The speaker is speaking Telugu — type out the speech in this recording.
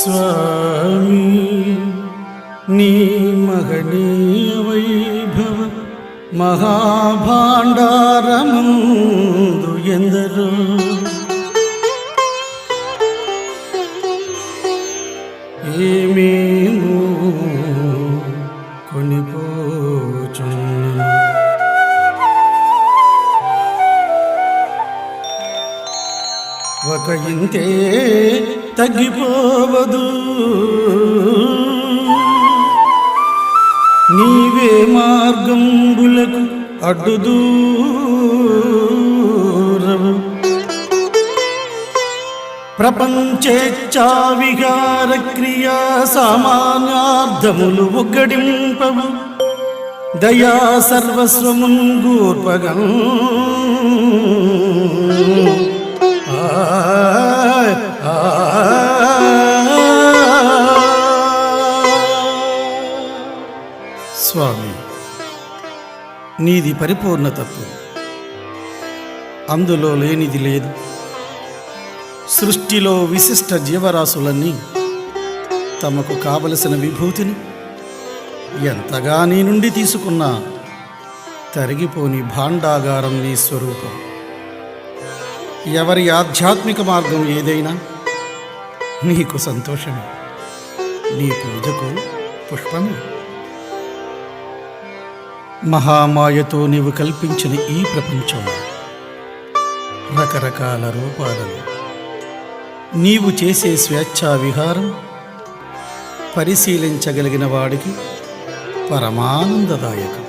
స్వామి నీ మహనీయ వైభవ మహాభాండారముందు ఎందరు. ఏమేమో కొనిపో ఒక ఇంతే తగ్గిపోవదు. నీవే మార్గంబులకు అడ్డుదూరవు ప్రపంచేచ్ఛావిహార క్రియా సామాన్యార్థములు ఒగ్గడింపవు దయా సర్వస్వమున్ గూర్పగం స్వామి నీది పరిపూర్ణతత్వం అందులో లేనిది లేదు. సృష్టిలో విశిష్ట జీవరాశులన్నీ తమకు కావలసిన విభూతిని ఎంతగా నీ నుండి తీసుకున్నా తరిగిపోని భాండాగారం నీ స్వరూపం. ఎవరి ఆధ్యాత్మిక మార్గం ఏదైనా నీకు సంతోషమే. నీ పూజకు పుష్పమే. మహామాయతో నీవు కల్పించిన ఈ ప్రపంచం. రకరకాల రూపాలను. నీవు చేసే స్వేచ్ఛా విహారం పరిశీలించగలిగిన వాడికి పరమానందదాయకం.